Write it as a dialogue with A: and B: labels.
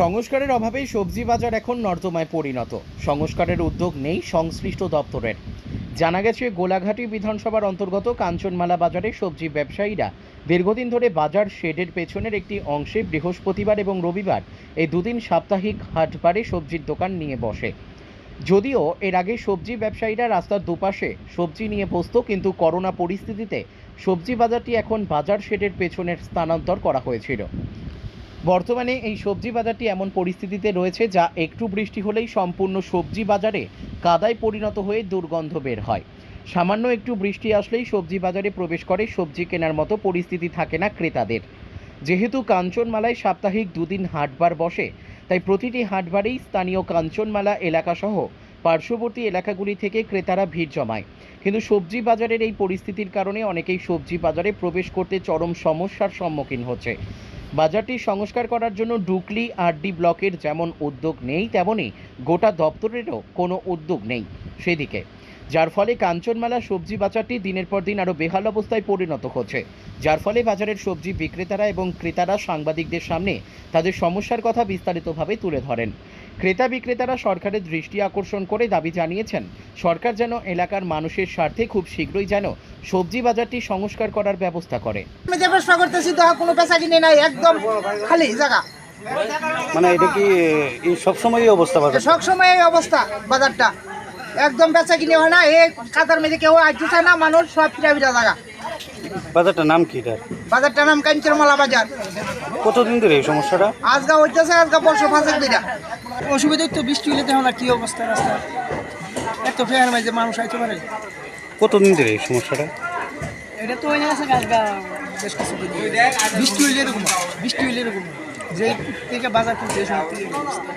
A: সংস্কারের অভাবে সবজি বাজার এখন নর্দমায় পরিণত। সংস্কারের উদ্যোগ নেই সংশ্লিষ্ট দপ্তরের। জানা গেছে, গোলাঘাটি বিধানসভার অন্তর্গত কাঞ্চনমালা বাজারে সবজি ব্যবসায়ীরা দীর্ঘদিন ধরে বাজার শেডের পেছনের একটি অংশে বৃহস্পতিবার এবং রবিবার এই দুদিন সাপ্তাহিক হাটবারে সবজির দোকান নিয়ে বসে। যদিও এর আগে সবজি ব্যবসায়ীরা রাস্তার দুপাশে সবজি নিয়ে বসত, কিন্তু করোনা পরিস্থিতিতে সবজি বাজারটি এখন বাজার শেডের পেছনের স্থানান্তর করা হয়েছিল। বর্তমানে এই সবজি বাজারটি এমন পরিস্থিতিতে রয়েছে যা একটু বৃষ্টি হলেই সম্পূর্ণ সবজি বাজারে কাদায় পরিণত হয়ে দুর্গন্ধ বের হয়। সামান্য একটু বৃষ্টি আসলেই সবজি বাজারে প্রবেশ করে সবজি কেনার মতো পরিস্থিতি থাকে না ক্রেতাদের। যেহেতু কাঞ্চনমালায় সাপ্তাহিক দুদিন হাটবার বসে, তাই প্রতিটি হাটবারেই স্থানীয় কাঞ্চনমালা এলাকাসহ পার্শ্ববর্তী এলাকাগুলি থেকে ক্রেতারা ভিড় জমায়। কিন্তু সবজি বাজারের এই পরিস্থিতির কারণে অনেকেই সবজি বাজারে প্রবেশ করতে চরম সমস্যার সম্মুখীন হচ্ছে। বাজারটি সংস্কার করার জন্য ডুকলি আরডি ব্লকের যেমন উদ্যোগ নেই তেমনই গোটা দপ্তরেরও কোনো উদ্যোগ নেই সেদিকে। যার ফলে কাঞ্চনমালা সবজি বাজারটি দিনের পর দিন আরও বেহাল অবস্থায় পরিণত হচ্ছে। যার ফলে বাজারের সবজি বিক্রেতারা এবং ক্রেতারা সাংবাদিকদের সামনে তাদের সমস্যার কথা বিস্তারিতভাবে তুলে ধরেন। ক্রেতা বিক্রেতারা সরকারের দৃষ্টি আকর্ষণ করে দাবি জানিয়েছেন সরকার যেন এলাকার মানুষের স্বার্থে খুব শীঘ্রই যেন সবজি বাজারটি সংস্কার করার ব্যবস্থা করে।
B: করতেছি তো কোনো পেশা কিনে নাই একদম খালি জায়গা।
C: মানে এটা কি এই সবসময়ই অবস্থা বাজার
B: সব এই অবস্থা বাজারটা। একদম বেচা কিনে হয় না এই কাতার মেঝে কেউ চায় না মানুষ সব ফিরা ফিরা জায়গা।
C: বাজারটার নাম কি এটা
B: বাজারটার নাম কাঞ্চনমালা বাজার।
C: কতদিন ধরে এই সমস্যাটা?
B: আজগা হইতেছে আজগা বর্ষা ফাঁসেক দুইটা
D: অসুবিধা তো বৃষ্টি হলে দেখো না কি অবস্থা রাস্তা। এত ফেয়ার মাঝে মানুষ আইতে পারে।
C: কতদিন ধরে এই সমস্যাটা?
D: এটা তো হয়ে বেশ কিছু বৃষ্টি হইলে এরকম বৃষ্টি হইলে এরকম। যে থেকে বাজার করছে থেকে অবস্থা।